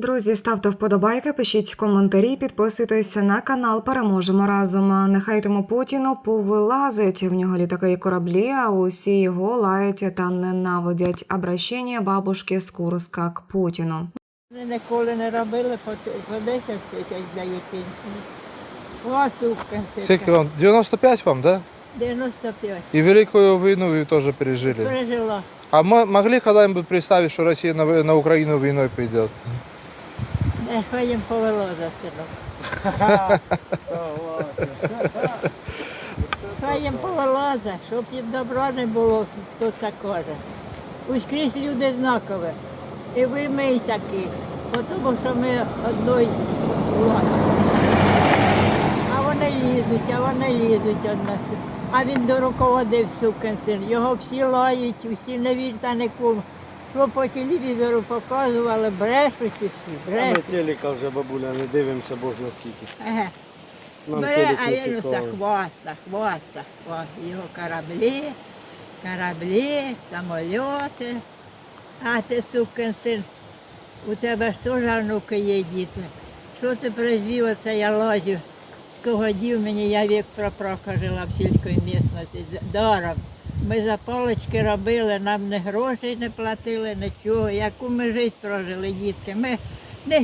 Друзі, ставте вподобайки, пишіть коментарі, підписуйтесь на канал. Переможемо разом. Нехай тому Путіну повилазить в нього літаки і кораблі, а усі його лаять та ненавидять. Обращення бабушки з Курска к Путіну. Вони ніколи не робили по, 10 тисяч дає пенсії. О, сукка, Скільки вам? 95 вам, да? 95. И Великую войну вы тоже пережили. Пережила. А мы могли когда-нибудь представить, что Россия на, на Украину войной придет? Не, хай їм повело за село. Хай їм повело за, щоб їм добра не було, хто це каже. Ускрізь люди знакові. І ви ми такі. Тому що ми одної. А вони лізуть, а вони лізуть од нас. А він до руководив сукин син. Його всі лають, всі не вірте нікому. Що по телевізору показували, брешуть усі, А Ми брешуть. телека вже бабуля не дивимося, бог на скільки. Ага. Нам Бере, телек а не він усе цікавий. хвоста, хвоста, хвоста. Його кораблі, кораблі, самольоти. А ти, сукин син, у тебе ж теж внуки є діти. Що ти призвів оце я лазю? З кого дів мені, я вік пропрока жила в сільській місності. Даром. Ми за палички робили, нам не грошей не платили, нічого. Яку ми життя прожили, дітки. Ми не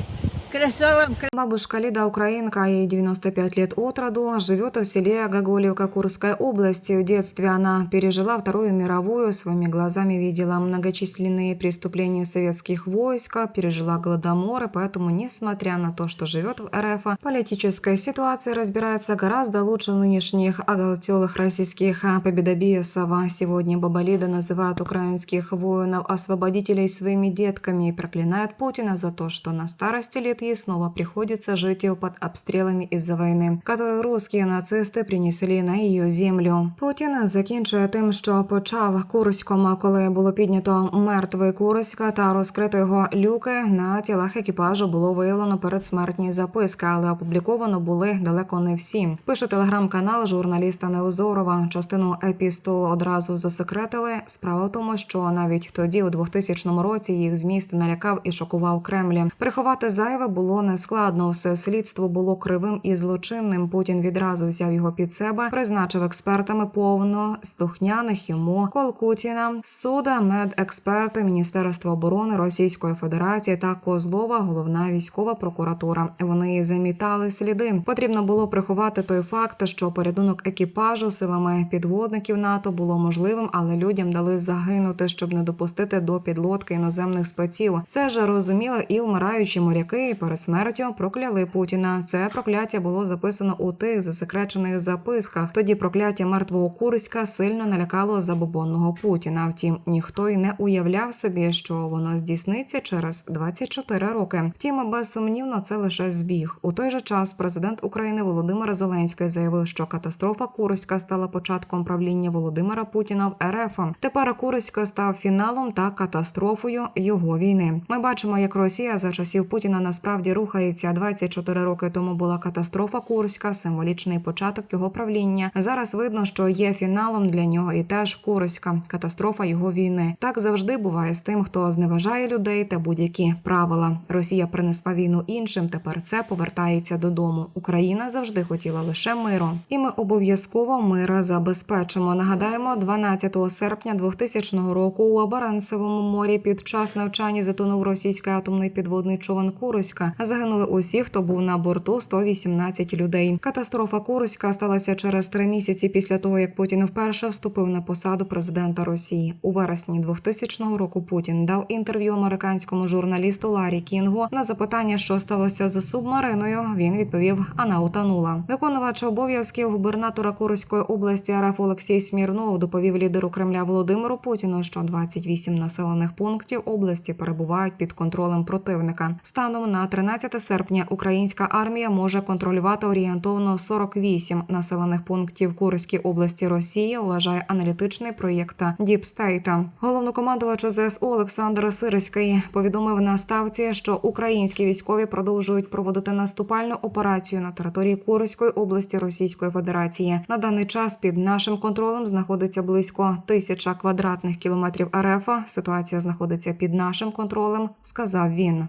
Бабушка Лида украинка, ей 95 лет от роду, живет в селе Гоголевка Курской области. В детстве она пережила Вторую мировую, своими глазами видела многочисленные преступления советских войск, пережила голодомор, и поэтому, несмотря на то, что живет в РФ, политическая ситуация разбирается гораздо лучше нынешних оголтелых российских победобесов. Сегодня Баба Лида называет украинских воинов-освободителей своими детками и проклинает Путина за то, что на старости лет ей снова приходится жить под обстрелами из-за войны, которую русские нацисти принесли на її землю. Путін закінчує тим, що почав Курськом, коли було піднято мертвий Курська та розкрито його люки. На тілах екіпажу було виявлено передсмертні записки, але опубліковано були далеко не всі. Пише телеграм-канал журналіста Неозорова. Частину епістол одразу засекретили. Справа в тому, що навіть тоді, у 2000 році, їх зміст налякав і шокував Кремль. Приховати зайве було нескладно. Все слідство було кривим і злочинним. Путін відразу взяв його під себе, призначив експертами повно слухняних йому Колкутіна, суда, медексперти Міністерства оборони Російської Федерації та Козлова, головна військова прокуратура. Вони замітали сліди. Потрібно було приховати той факт, що порятунок екіпажу силами підводників НАТО було можливим, але людям дали загинути, щоб не допустити до підлодки іноземних спеців. Це ж розуміли і вмираючі моряки перед смертю прокляли Путіна. Це прокляття було записано у тих засекречених записках. Тоді прокляття мертвого Курська сильно налякало забобонного Путіна. Втім, ніхто й не уявляв собі, що воно здійсниться через 24 роки. Втім, безсумнівно, це лише збіг. У той же час президент України Володимир Зеленський заявив, що катастрофа Курська стала початком правління Володимира Путіна в РФ. Тепер Курськ став фіналом та катастрофою його війни. Ми бачимо, як Росія за часів Путіна насправді рухається. 24 роки тому була катастрофа Курська, символічний початок його правління. Зараз видно, що є фіналом для нього і теж Курська катастрофа його війни. Так завжди буває з тим, хто зневажає людей та будь-які правила. Росія принесла війну іншим. Тепер це повертається додому. Україна завжди хотіла лише миру, і ми обов'язково мира забезпечимо. Нагадаємо, 12 серпня 2000 року у Баренцевому морі під час навчання затонув російський атомний підводний човен Курська. Загинули усі, хто був на борту 118 людей. Катастрофа Курська сталася через три місяці після того, як Путін вперше вступив на посаду президента Росії. У вересні 2000 року Путін дав інтерв'ю американському журналісту Ларі Кінгу на запитання, що сталося з субмариною. Він відповів: Вона утонула. Виконувач обов'язків губернатора Курської області РФ Олексій Смірнов доповів лідеру Кремля Володимиру Путіну, що 28 населених пунктів області перебувають під контролем противника. Станом на 13 серпня українська армія може контролювати орієнтовно 48 населених пунктів Курській області Росії. Вважає аналітичний проєкт Діпстейта. Головнокомандувач ЗСУ Олександр Сирський повідомив на ставці, що українські військові продовжують проводити наступальну операцію на території Курської області Російської Федерації. На даний час під нашим контролем знаходиться близько тисяча квадратних кілометрів РФ. Ситуація знаходиться під нашим контролем, сказав він.